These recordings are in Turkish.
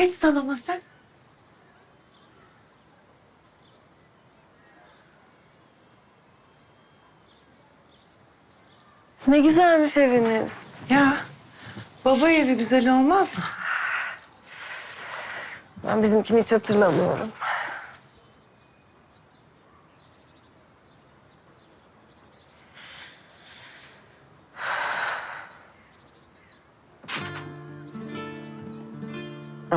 Hiç salama sen. Ne güzelmiş eviniz. Ya baba evi güzel olmaz mı? Ben bizimkini hiç hatırlamıyorum.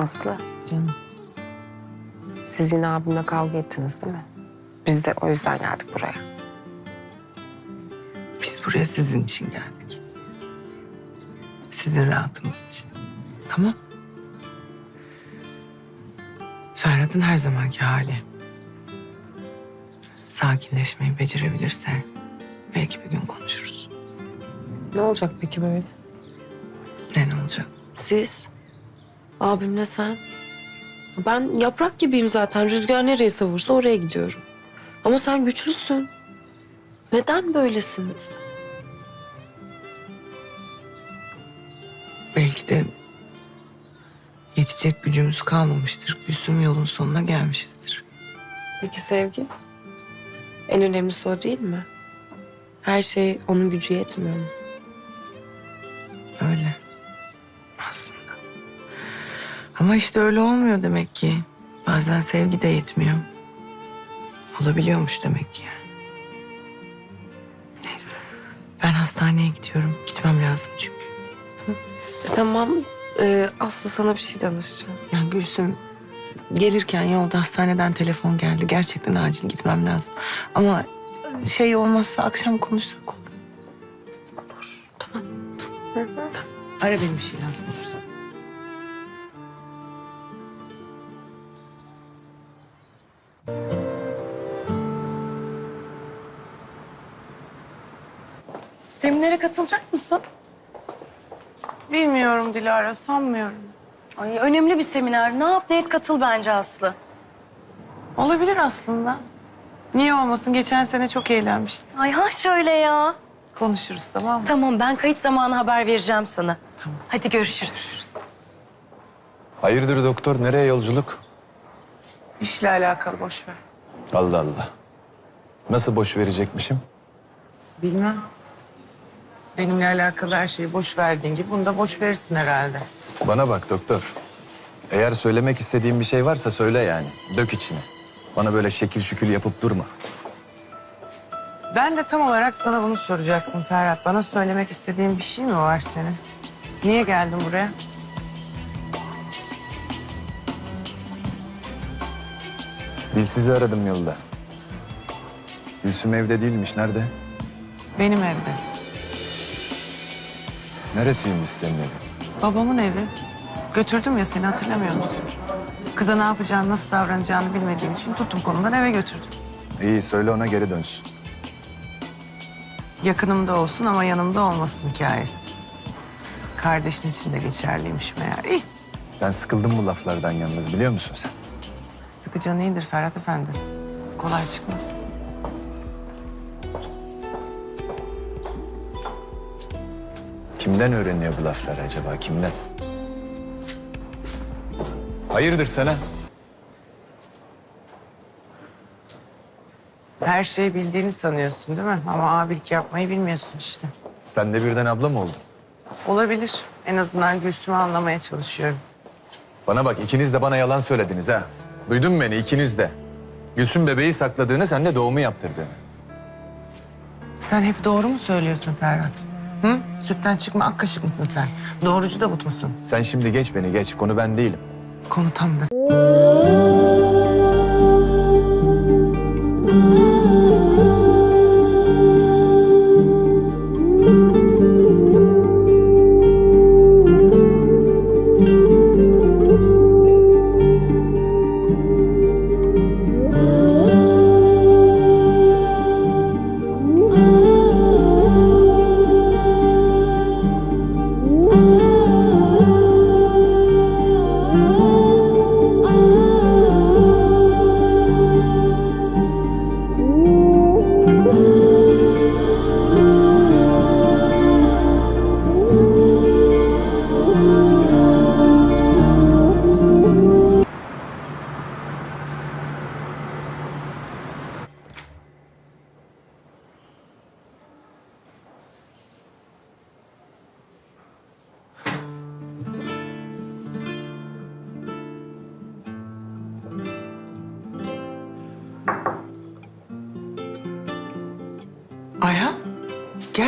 Aslı, Canım. siz yine abimle kavga ettiniz değil mi? Biz de o yüzden geldik buraya. Biz buraya sizin için geldik. Sizin rahatınız için. Tamam. Ferhat'ın her zamanki hali. Sakinleşmeyi becerebilirse belki bir gün konuşuruz. Ne olacak peki böyle? Ne ne olacak? Siz, abimle sen. Ben yaprak gibiyim zaten. Rüzgar nereye savursa oraya gidiyorum. Ama sen güçlüsün. Neden böylesiniz? Belki de yetecek gücümüz kalmamıştır. Gülsüm yolun sonuna gelmişizdir. Peki sevgi? En önemlisi o değil mi? Her şey onun gücü yetmiyor mu? Ama işte öyle olmuyor demek ki. Bazen sevgi de yetmiyor. Olabiliyormuş demek ki yani. Neyse. Ben hastaneye gidiyorum. Gitmem lazım çünkü. E, tamam. Ee, Aslı sana bir şey danışacağım. Ya Gülsüm gelirken yolda hastaneden telefon geldi. Gerçekten acil gitmem lazım. Ama şey olmazsa akşam konuşsak olur. Olur. Tamam. Ara benim bir şey lazım olursa. Seminere katılacak mısın? Bilmiyorum Dilara, sanmıyorum. Ay önemli bir seminer. Ne yap ne et katıl bence Aslı. Olabilir aslında. Niye olmasın? Geçen sene çok eğlenmiştim. Ay ha şöyle ya. Konuşuruz tamam mı? Tamam ben kayıt zamanı haber vereceğim sana. Tamam. Hadi görüşürüz. Hayırdır doktor? Nereye yolculuk? İşle alakalı boş ver. Allah Allah. Nasıl boş verecekmişim? Bilmem. Benimle alakalı her şeyi boş verdiğin gibi bunu da boş verirsin herhalde. Bana bak doktor. Eğer söylemek istediğin bir şey varsa söyle yani. Dök içine. Bana böyle şekil şükül yapıp durma. Ben de tam olarak sana bunu soracaktım Ferhat. Bana söylemek istediğin bir şey mi var senin? Niye geldin buraya? Dilsiz'i aradım yolda. Gülsüm evde değilmiş. Nerede? Benim evde. Neresiymiş senin evin? Babamın evi. Götürdüm ya seni hatırlamıyor musun? Kıza ne yapacağını, nasıl davranacağını bilmediğim için tuttum kolundan eve götürdüm. İyi söyle ona geri dönsün. Yakınımda olsun ama yanımda olmasın hikayesi. Kardeşin için de geçerliymiş meğer. İyi. Ben sıkıldım bu laflardan yalnız biliyor musun sen? Sıkıcan iyidir Ferhat Efendi. Kolay çıkmaz. Kimden öğreniyor bu lafları acaba? Kimden? Hayırdır sana? Her şeyi bildiğini sanıyorsun değil mi? Ama abilik yapmayı bilmiyorsun işte. Sen de birden abla mı oldun? Olabilir. En azından Gülsüm'ü anlamaya çalışıyorum. Bana bak ikiniz de bana yalan söylediniz ha. Duydun mu beni ikiniz de? Gülsüm bebeği sakladığını sen de doğumu yaptırdığını. Sen hep doğru mu söylüyorsun Ferhat? Hı? Sütten çıkma ak kaşık mısın sen? Doğrucu Davut musun? Sen şimdi geç beni geç. Konu ben değilim. Konu tam da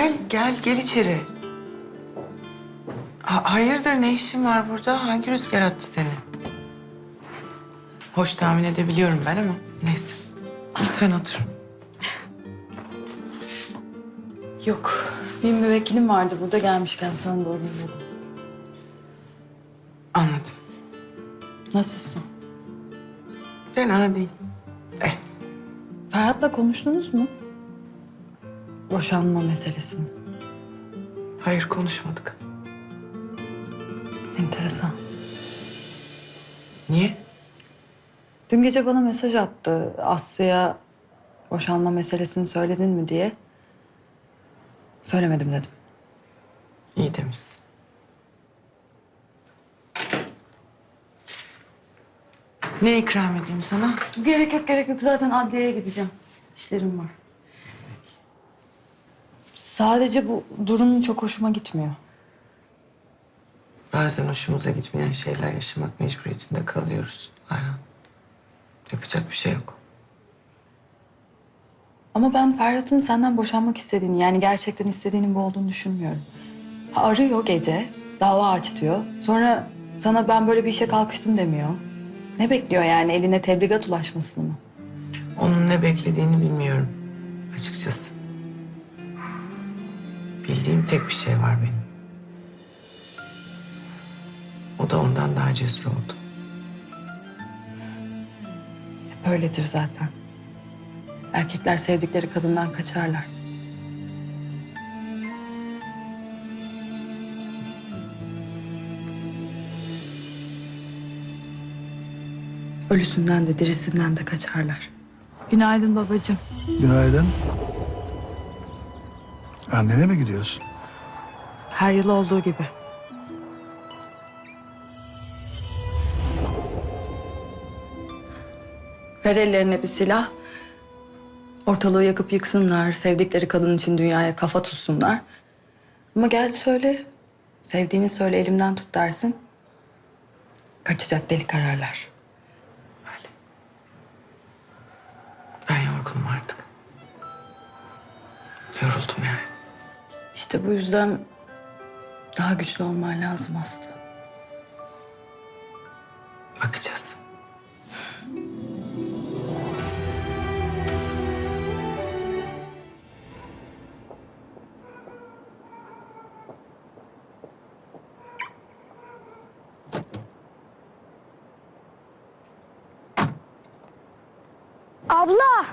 Gel, gel, gel içeri. Ha- hayırdır, ne işin var burada? Hangi rüzgar attı seni? Hoş tahmin edebiliyorum ben ama neyse. Lütfen otur. Yok. Bir müvekkilim vardı burada gelmişken sana uğrayayım dedim. Anladım. Nasılsın? Fena değil. Eh, Ferhat'la konuştunuz mu? Boşanma meselesini. hayır konuşmadık. Enteresan. Niye? Dün gece bana mesaj attı. Aslı'ya boşanma meselesini söyledin mi diye. Söylemedim dedim. İyi demişsin. Ne ikram edeyim sana? Gerek yok gerek yok. Zaten adliyeye gideceğim. İşlerim var. Sadece bu durum çok hoşuma gitmiyor. Bazen hoşumuza gitmeyen şeyler yaşamak mecburiyetinde kalıyoruz. Aynen. Yapacak bir şey yok. Ama ben Ferhat'ın senden boşanmak istediğini, yani gerçekten istediğinin bu olduğunu düşünmüyorum. Ha, Arıyor gece, dava aç diyor. Sonra sana ben böyle bir işe kalkıştım demiyor. Ne bekliyor yani eline tebligat ulaşmasını mı? Onun ne beklediğini bilmiyorum açıkçası. Bildiğim tek bir şey var benim. O da ondan daha cesur oldu. Hep öyledir zaten. Erkekler sevdikleri kadından kaçarlar. Ölüsünden de dirisinden de kaçarlar. Günaydın babacığım. Günaydın. Annene mi gidiyorsun? Her yıl olduğu gibi. Ver ellerine bir silah. Ortalığı yakıp yıksınlar. Sevdikleri kadın için dünyaya kafa tutsunlar. Ama gel söyle. Sevdiğini söyle elimden tut dersin. Kaçacak delik ararlar. Öyle. Ben yorgunum artık. Yoruldum yani. İşte bu yüzden daha güçlü olman lazım Aslı. Bakacağız. Abla!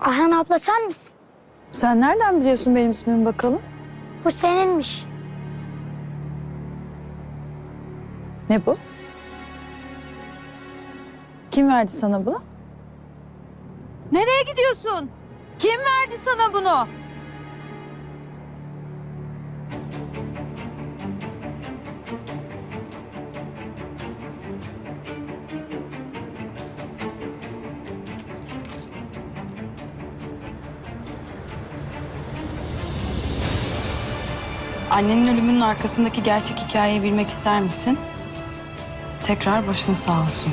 Ayhan abla sen misin? Sen nereden biliyorsun benim ismimi bakalım? Bu seninmiş. Ne bu? Kim verdi sana bunu? Nereye gidiyorsun? Kim verdi sana bunu? Annenin ölümünün arkasındaki gerçek hikayeyi bilmek ister misin? Tekrar başın sağ olsun.